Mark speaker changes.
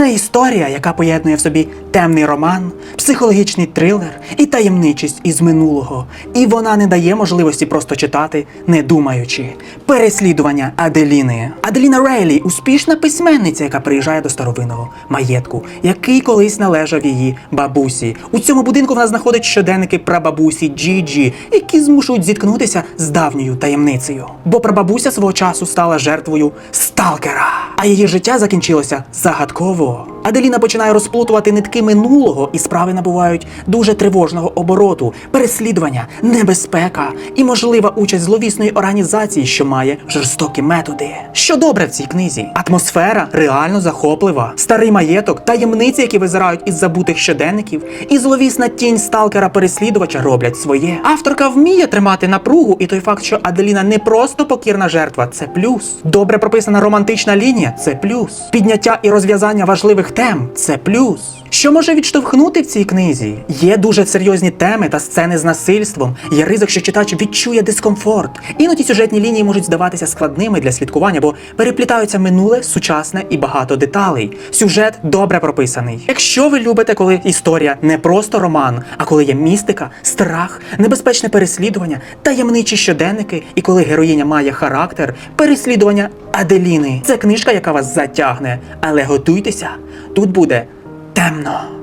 Speaker 1: Це історія, яка поєднує в собі темний роман, психологічний трилер і таємничість із минулого. І вона не дає можливості просто читати, не думаючи. Переслідування Аделіни. Аделіна Рейлі успішна письменниця, яка приїжджає до старовинного маєтку, який колись належав її бабусі. У цьому будинку вона знаходить щоденники прабабусі Джіджі, які змушують зіткнутися з давньою таємницею. Бо прабабуся свого часу стала жертвою сталкера, а її життя закінчилося загадково. Аделіна починає розплутувати нитки минулого, і справи набувають дуже тривожного обороту, переслідування, небезпека і можлива участь зловісної організації, що має жорстокі методи. Що добре в цій книзі? Атмосфера реально захоплива, старий маєток, таємниці, які визирають із забутих щоденників, і зловісна тінь сталкера-переслідувача роблять своє. Авторка вміє тримати напругу, і той факт, що Аделіна не просто покірна жертва, це плюс. Добре прописана романтична лінія це плюс. Підняття і розв'язання важливих тем це плюс. Що може відштовхнути в цій книзі? Є дуже серйозні теми та сцени з насильством. Є ризик, що читач відчує дискомфорт. Іноді сюжетні лінії можуть здаватися складними для слідкування, бо переплітаються минуле, сучасне і багато деталей. Сюжет добре прописаний. Якщо ви любите, коли історія не просто роман, а коли є містика, страх, небезпечне переслідування, таємничі щоденники, і коли героїня має характер, переслідування Аделіни. Це книжка, яка вас затягне. Але готуйтеся, тут буде темно.